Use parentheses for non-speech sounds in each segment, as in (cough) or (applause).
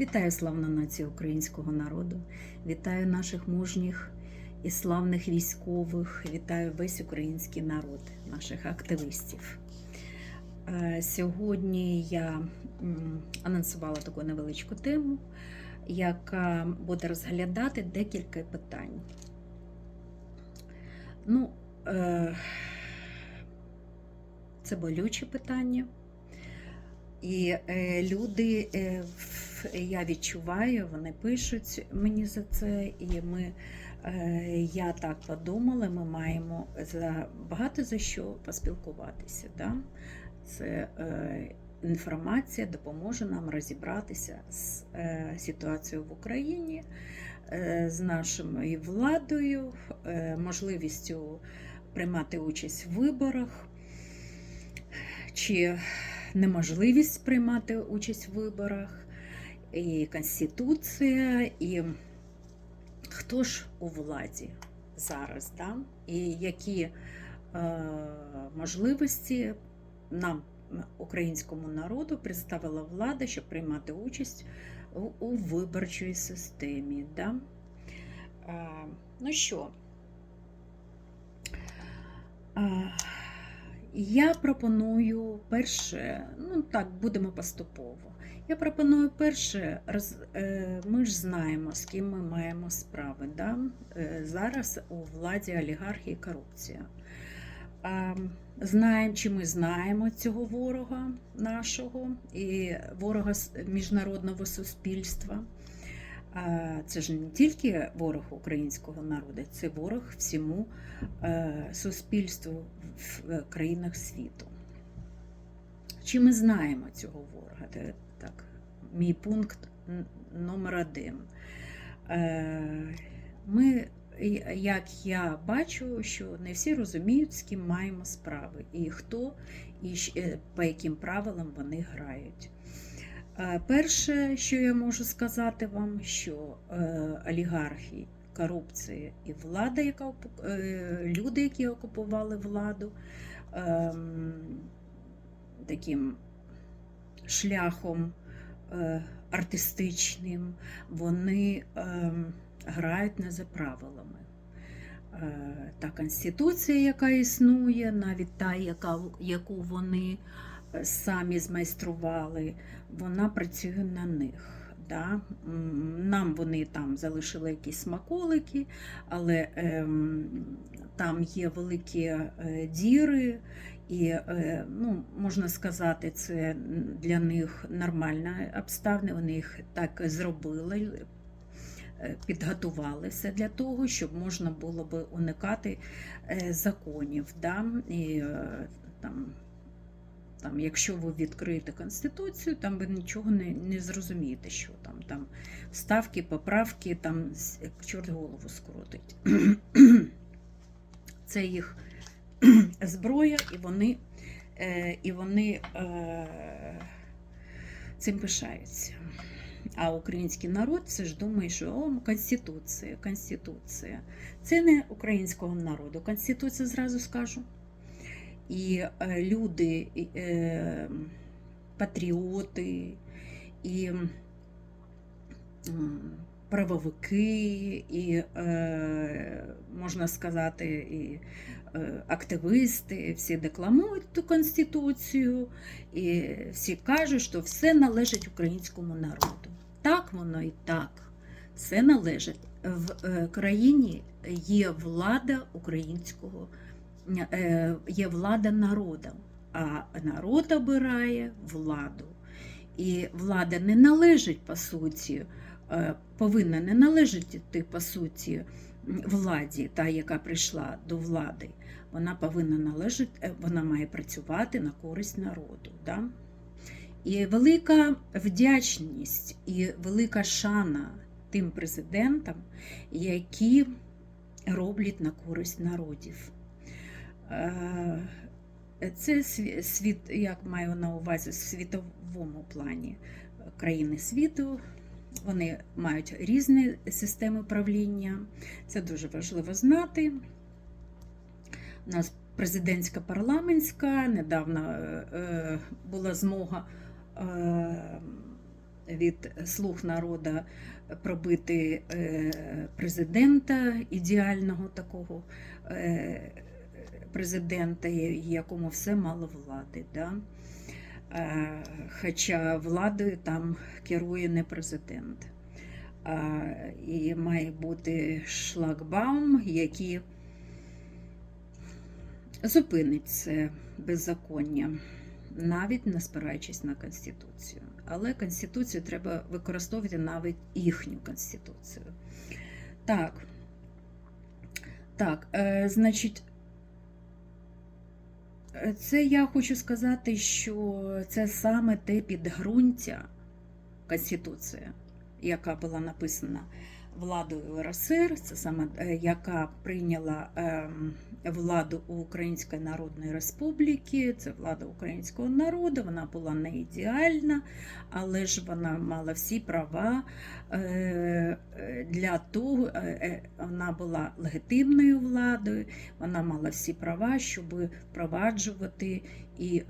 Вітаю славну націю українського народу, вітаю наших мужніх і славних військових, вітаю весь український народ, наших активістів. Е, Сьогодні я анонсувала таку невеличку тему, яка буде розглядати декілька питань. Ну, е, це болючі питання. І е, люди, е, я відчуваю, вони пишуть мені за це, і ми, е, я так подумала, ми маємо за багато за що поспілкуватися. Да? Це е, інформація допоможе нам розібратися з е, ситуацією в Україні, з нашою владою, можливістю приймати участь в виборах. Чи неможливість приймати участь в виборах, і Конституція, і хто ж у владі зараз, да? і які е, можливості нам, українському народу, представила влада, щоб приймати участь у, у виборчій системі. Да? Е, ну що? Е, я пропоную перше, ну так, будемо поступово. Я пропоную перше, роз, е, ми ж знаємо, з ким ми маємо справи. Да? Е, зараз у владі олігархії корупція. Знаємо, чи ми знаємо цього ворога нашого і ворога міжнародного суспільства. Це ж не тільки ворог українського народу, це ворог всьому е, суспільству в країнах світу. Чи ми знаємо цього ворога? Це так, мій пункт номер один. Е, Ми, як я бачу, що не всі розуміють, з ким маємо справи, і хто і е, по яким правилам вони грають. Перше, що я можу сказати вам, що е, олігархи, корупція і влада, яка е, люди, які окупували владу, ем, таким шляхом е, артистичним, вони ем, грають не за правилами. Та конституція, яка існує, навіть та, яка, яку вони самі змайстрували, вона працює на них. Да? Нам вони там залишили якісь смаколики, але ем, там є великі е, діри, і е, ну, можна сказати, це для них нормальна обставина. Вони їх так зробили, е, підготували все для того, щоб можна було би уникати е, законів. Да? І, е, там, там, якщо ви відкриєте Конституцію, там ви нічого не, не зрозумієте, що там, там ставки, поправки, там чорт голову скрутить. (clears throat) Це їх (clears throat) зброя, і вони, е, і вони е, цим пишаються. А український народ це ж думає, що о, Конституція, Конституція. Це не українського народу. Конституція зразу скажу. І е, люди, е, патріоти, і правовики, і, е, можна сказати, і активисти, всі декламують ту конституцію, і всі кажуть, що все належить українському народу. Так воно і так. Все належить. В країні є влада українського, е, є влада народу, а народ обирає владу. І влада не належить по суті, е, повинна не належати по суті владі, та, яка прийшла до влади. Вона повинна належати, е, вона має працювати на користь народу. Да? І велика вдячність і велика шана тим президентам, які роблять на користь народів. Е, Це сві- світ, як маю на увазі, в світовому плані країни світу. Вони мають різні системи правління. Це дуже важливо знати. У нас президентська парламентська, недавно е, була змога е, від слуг народу пробити президента, ідеального такого президента, якому все мало влади. Да? Хоча владою там керує не президент. І має бути шлагбаум, який зупинить це беззаконня, навіть не спираючись на Конституцію. Але Конституцію треба використовувати навіть їхню Конституцію. Так, так, е, значить, це я хочу сказати, що це саме те підґрунтя Конституції, яка була написана владою РСР, це саме е, яка прийняла ем, владу Української Народної Республіки, це влада українського народу, вона була не ідеальна, але ж вона мала всі права е, для того, е, вона була легітимною владою, вона мала всі права, щоб впроваджувати і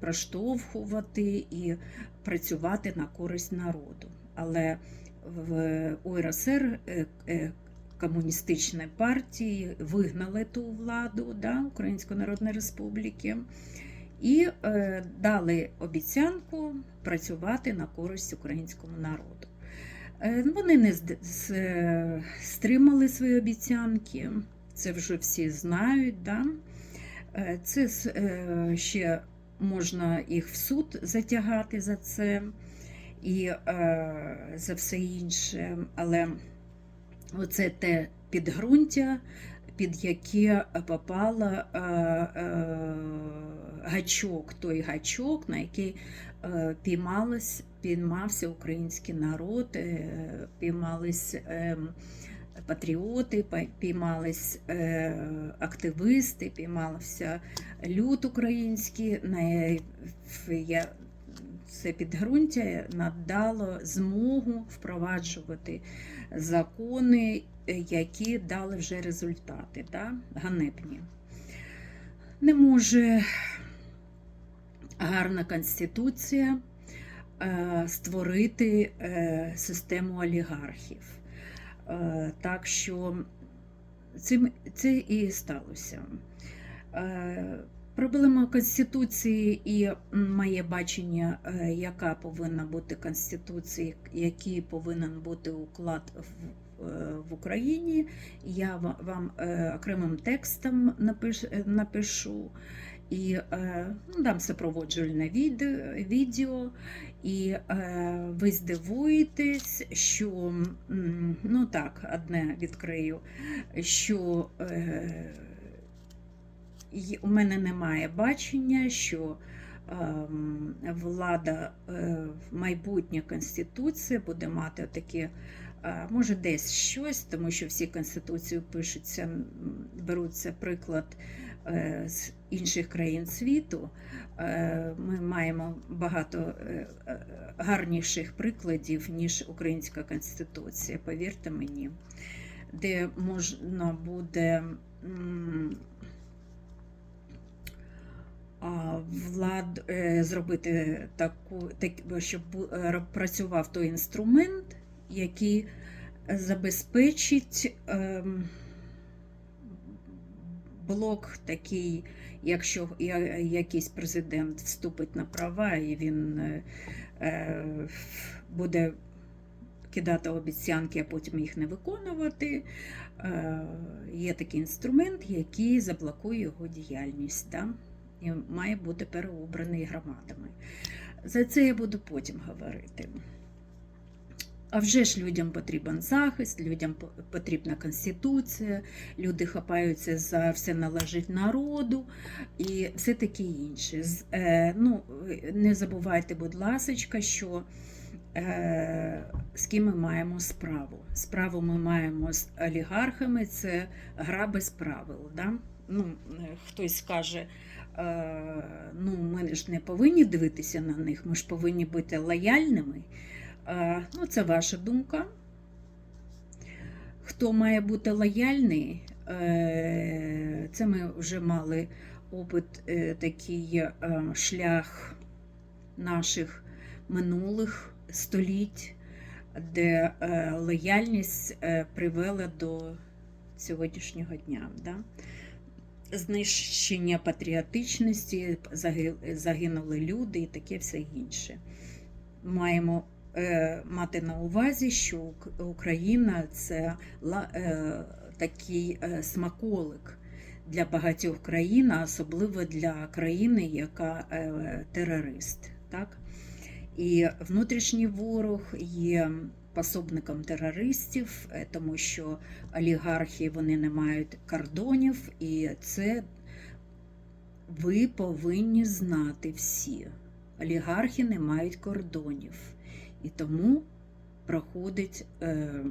проштовхувати і працювати на користь народу. Але в УРСР е, е, комуністичної партії вигнали ту владу да, Української Народної Республіки і е, дали обіцянку працювати на користь українському народу. Е, вони не е, стримали свої обіцянки, це вже всі знають. Да? Це ще можна їх в суд затягати за це і е, за все інше, але оце те підґрунтя, під яке попала е, е, гачок, той гачок, на який е, піймалась, піймався український народ, е, піймались е, патріоти, піймались е, активисти, піймався люд український. В- я, це підґрунтя надало змогу впроваджувати закони, які дали вже результати, да? ганебні. Не може гарна конституція е, створити е, систему олігархів. Е, Так що цим, це і сталося. Проблема Конституції і моє бачення, е, яка повинна бути Конституція, який повинен бути уклад в, е, Україні, я вам е, окремим текстом напиш, напишу і ну, дам супроводжувальне відео, і ви здивуєтесь, що ну так, одне відкрию, що у мене немає бачення, що ем, влада е, майбутня конституція буде мати такі, е, може, десь щось, тому що всі конституції пишуться, беруться приклад е, з інших країн світу. Ми маємо багато гарніших прикладів, ніж українська конституція, повірте мені, де можна буде. Влад е, зробити таку, так, щоб е, працював той інструмент, який забезпечить ем, блок такий, якщо якийсь президент вступить на права і він е, буде кидати обіцянки, а потім їх не виконувати. Є такий інструмент, який заблокує його діяльність. Да? І має бути переобраний громадами. За це я буду потім говорити. А вже ж людям потрібен захист, людям потрібна конституція, люди хапаються за все належить народу і все таке інше. Е, ну, не забувайте, будь ласка, що е, з ким ми маємо справу. Справу ми маємо з олігархами, це гра без правил. Да? Ну, е, хтось каже, ну, ми ж не повинні дивитися на них, ми ж повинні бути лояльними. Е, ну, це ваша думка. Хто має бути лояльний, е, це ми вже мали опит, е, такий е, шлях наших минулих століть, де е, лояльність е, привела до сьогоднішнього дня. Да? Знищення патріотичності, загинули люди і таке все інше. Маємо е, мати на увазі, що Україна це е, такий е, смаколик для багатьох країн, а особливо для країни, яка е, терорист. Так? І внутрішній ворог є пособником терористів, е, тому що олігархи вони не мають кордонів, і це ви повинні знати всі. Олігархи не мають кордонів. І тому проходить е,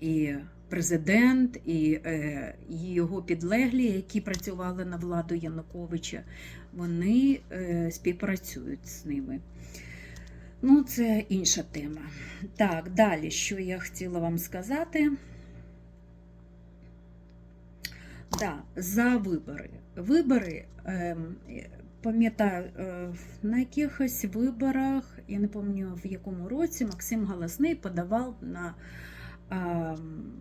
і президент, і, е, його підлеглі, які працювали на владу Януковича, вони е, співпрацюють з ними. Ну, це інша тема. Так, далі, що я хотіла вам сказати. Да, за вибори. Вибори, ем, пам'ятаю, е, на якихось виборах, я не пам'ятаю в якому році, Максим Галасний подавав на ем,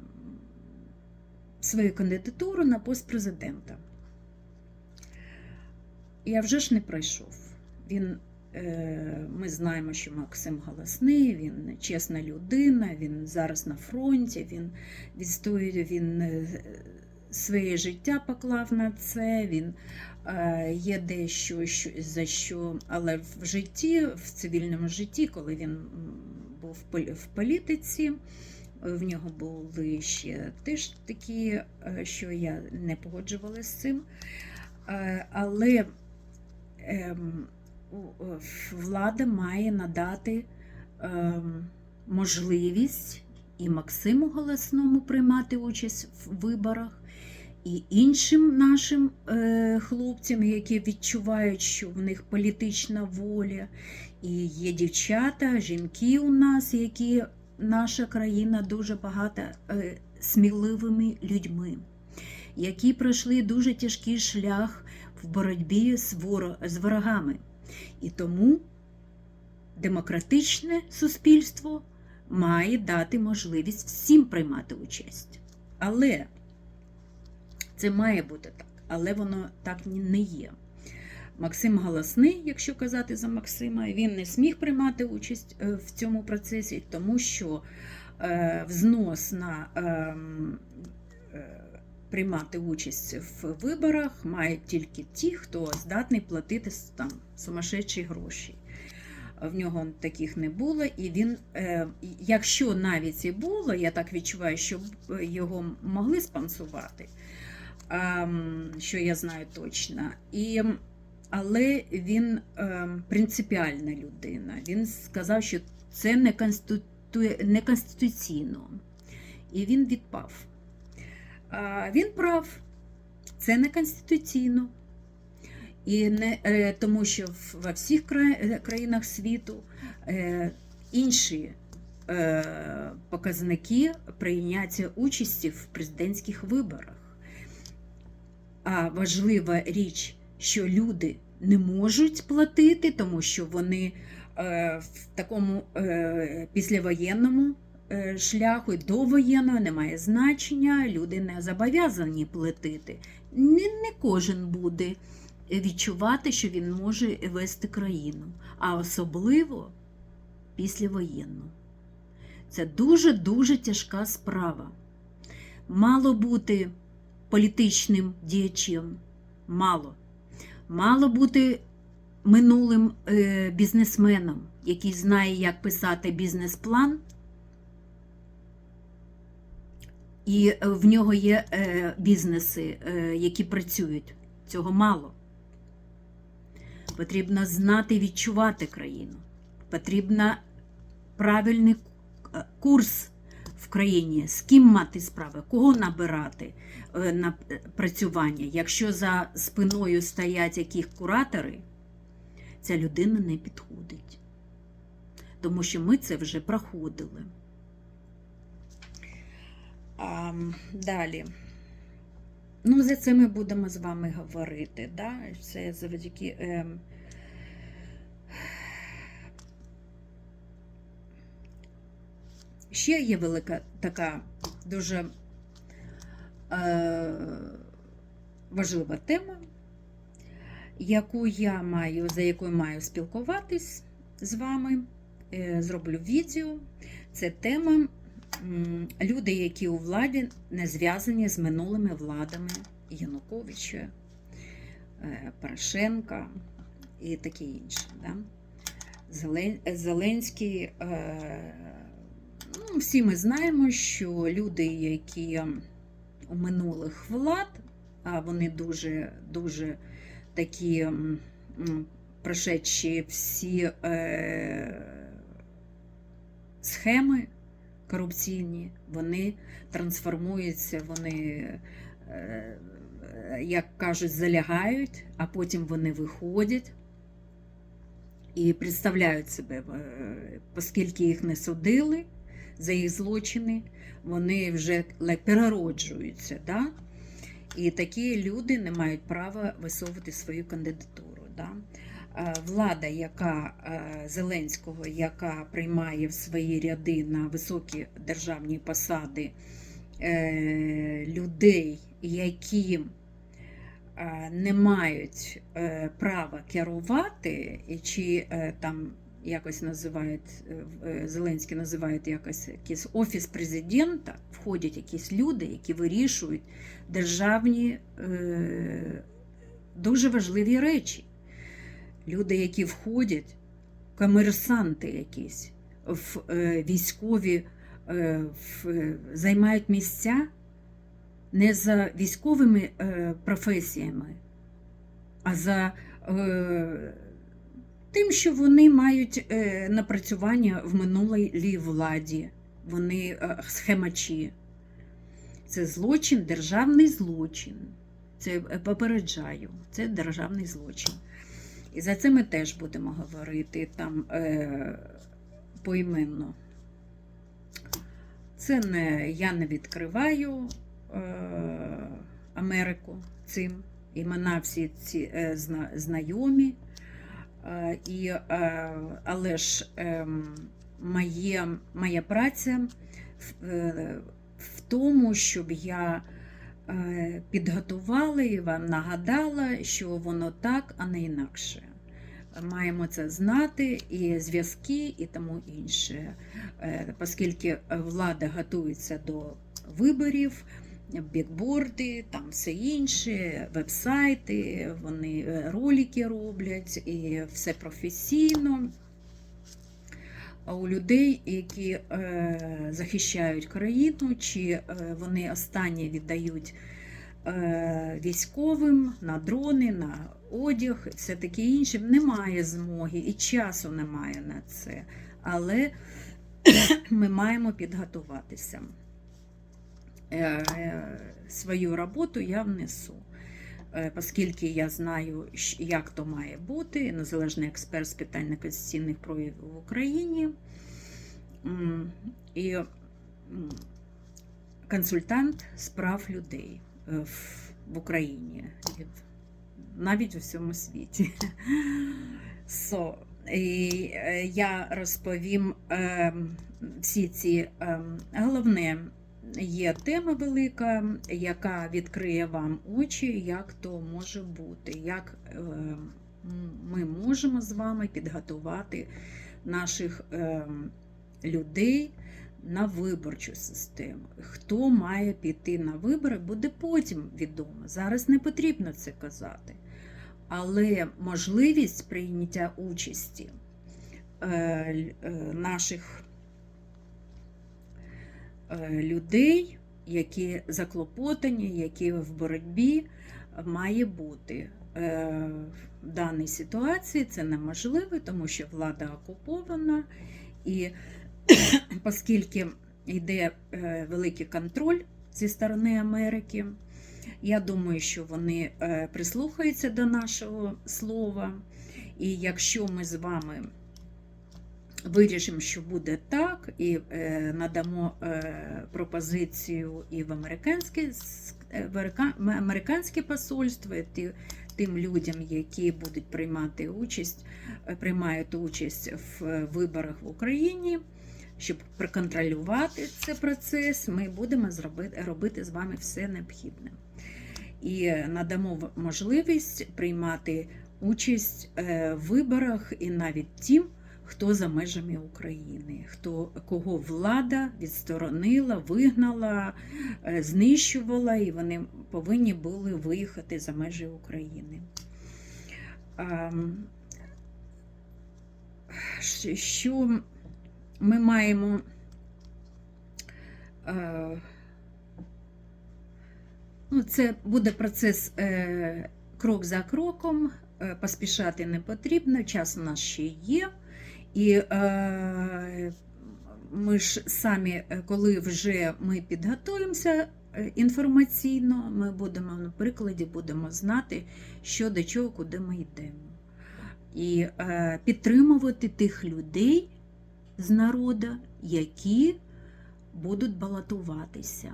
свою кандидатуру на пост президента. Я вже ж не пройшов. Він, ми знаємо, що Максим Галасний, він чесна людина, він зараз на фронті, він відстоює, він е, своє життя поклав на це. Він е, є дещо, за що, але в житті, в цивільному житті, коли він був в політиці, в нього були ще теж такі, е, що я не погоджувалася з цим. Е, Але ем, е, влада має надати ем, можливість і Максиму Голосному приймати участь в виборах, і іншим нашим е, хлопцям, які відчувають, що в них політична воля, і є дівчата, жінки у нас, які наша країна дуже багата е, сміливими людьми, які пройшли дуже тяжкий шлях в боротьбі з ворогами. І тому демократичне суспільство має дати можливість всім приймати участь. Але це має бути так, але воно так не є. Максим Голосний, якщо казати за Максима, він не зміг приймати участь е, в цьому процесі, тому що е, взнос на ем, приймати участь в виборах мають тільки ті, хто здатний платити там сумасшедші гроші. В нього таких не було, і він, е, якщо навіть і було, я так відчуваю, що його могли спонсувати, ем, що я знаю точно. І, але він ем, принципіальна людина. Він сказав, що це не конституційно. І він відпав. Він прав, це не конституційно. І не, е, тому що во всіх е, країнах світу е, інші показники прийняття участі в президентських виборах. А важлива річ, що люди не можуть платити, тому що вони в такому післявоєнному шляху і довоєнного немає значення, люди не зобов'язані платити. Не, не кожен буде відчувати, що він може вести країну, а особливо післявоєнну. Це дуже-дуже тяжка справа. Мало бути політичним діячем, мало. Мало бути минулим е, бізнесменом, який знає, як писати бізнес-план, і е, в нього є е, бізнеси, е, які працюють. Цього мало. Потрібно знати і відчувати країну. Потрібно правильний курс в країні, з ким мати справи, кого набирати на працювання. Якщо за спиною стоять яких куратори, ця людина не підходить. Тому що ми це вже проходили. А, Далі. Ну, за це ми будемо з вами говорити. Да? Це завдяки. Е, Ще є велика така дуже е, важлива тема, яку я маю, за якою маю спілкуватись з вами. Е, Зроблю відео. Це тема люди, які у владі не зв'язані з минулими владами Януковича, е, Порошенка і таке інше. Да? Зеленський. е, Ну, всі ми знаємо, що люди, які у минулих влад, а вони дуже, дуже такі прошедші всі е, схеми корупційні, вони трансформуються, вони, е, як кажуть, залягають, а потім вони виходять і представляють себе, е, оскільки їх не судили за їх злочини, вони вже перероджуються. Да? І такі люди не мають права висовувати свою кандидатуру. Да? Е, Влада, яка е, Зеленського, яка приймає в свої ряди на високі державні посади е, людей, які не мають права керувати, чи там якось називають Зеленський називають якось якийсь офіс президента, входять якісь люди, які вирішують державні дуже важливі речі. Люди, які входять, комерсанти якісь, в е, військові, е, в, е, займають місця не за військовими професіями, а за тим, що вони мають напрацювання в минулій владі, вони схемачі. Це злочин, державний злочин. Це попереджаю, це державний злочин. І за це ми теж будемо говорити там е, поіменно. Це не я не відкриваю е, Америку цим. Імена всі ці е, зна, знайомі. Е, і, е, але ж е, моє, моя праця в, е, в тому, щоб я е, підготувала і вам нагадала, що воно так, а не інакше. Маємо це знати, і зв'язки, і тому інше. Е, Оскільки влада готується до виборів, бікборди, там все інше, вебсайти, вони е, ролики роблять, і все професійно. А у людей, які е, захищають країну, чи е, вони останні віддають е, військовим на дрони, на одяг, все таке інше, немає змоги і часу немає на це. Але (clears throat) ми маємо підготуватися. Е, е, Свою роботу я внесу. Е, Оскільки я знаю, як то має бути, незалежний експерт з питань неконституційних проявів в Україні і консультант з прав людей е, в, в Україні, навіть у всьому світі. (laughs) So, і е, я розповім ем, всі ці ем, головне. Є тема велика, яка відкриє вам очі, як то може бути, як е, ми можемо з вами підготувати наших е, людей на виборчу систему. Хто має піти на вибори, буде потім відомо. Зараз не потрібно це казати. Але можливість прийняття участі е, наших людей, які заклопотані, які в боротьбі, має бути. Е, В даній ситуації це неможливо, тому що влада окупована, і (clears throat) оскільки йде е, великий контроль зі сторони Америки, я думаю, що вони е, прислухаються до нашого слова. І якщо ми з вами вирішимо, що буде так, і е, надамо е, пропозицію і в американське, е, в американське посольство, і тим людям, які будуть приймати участь, е, приймають участь в виборах в Україні, щоб проконтролювати цей процес, ми будемо зробити, робити з вами все необхідне. І надамо можливість приймати участь е, в виборах і навіть тим, хто за межами України, хто, кого влада відсторонила, вигнала, е, знищувала, і вони повинні були виїхати за межі України. Що ми маємо е, ну, це буде процес е, крок за кроком, поспішати не потрібно, час у нас ще є. І е, ми ж самі, е, коли вже ми підготуємося е, інформаційно, ми будемо на прикладі будемо знати, що до чого, куди ми йдемо. І е, підтримувати тих людей з народу, які будуть балотуватися.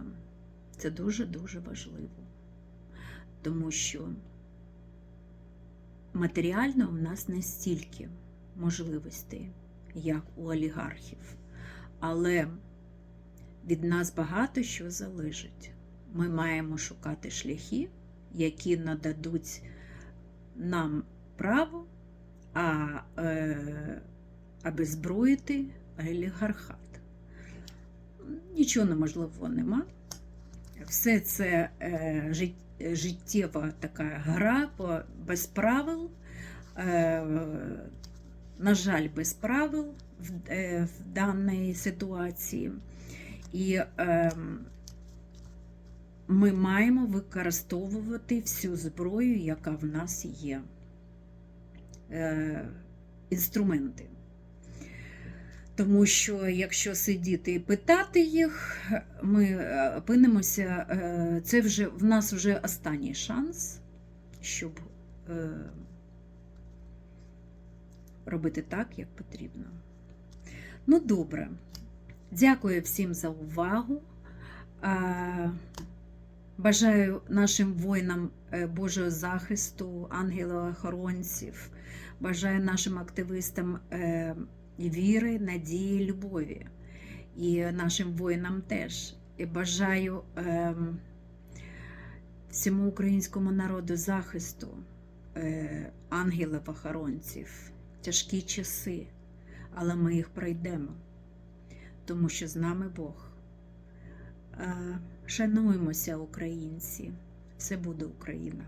Це дуже-дуже важливо. Тому що матеріально в нас не стільки можливостей, як у олігархів. Але від нас багато що залежить. Ми маємо шукати шляхи, які нададуть нам право а, е, обезброїти олігархат. Нічого неможливого нема. Все це е, жит- життєва така гра без правил. Е, на жаль, без правил в, е, в даній ситуації. І е, ми маємо використовувати всю зброю, яка в нас є. Е, інструменти. Тому що якщо сидіти і питати їх, ми е, опинимося, е, це вже в нас вже останній шанс, щоб е, робити так, як потрібно. Ну, добре. Дякую всім за увагу. Бажаю нашим воїнам е, Божого захисту, ангелів-охоронців. Бажаю нашим активістам е, віри, надії, любові. І нашим воїнам теж. І бажаю е, всьому українському народу захисту, е, ангелів-охоронців, тяжкі часи, але ми їх пройдемо, тому що з нами Бог. Е, Шануємося, українці. Все буде Україна.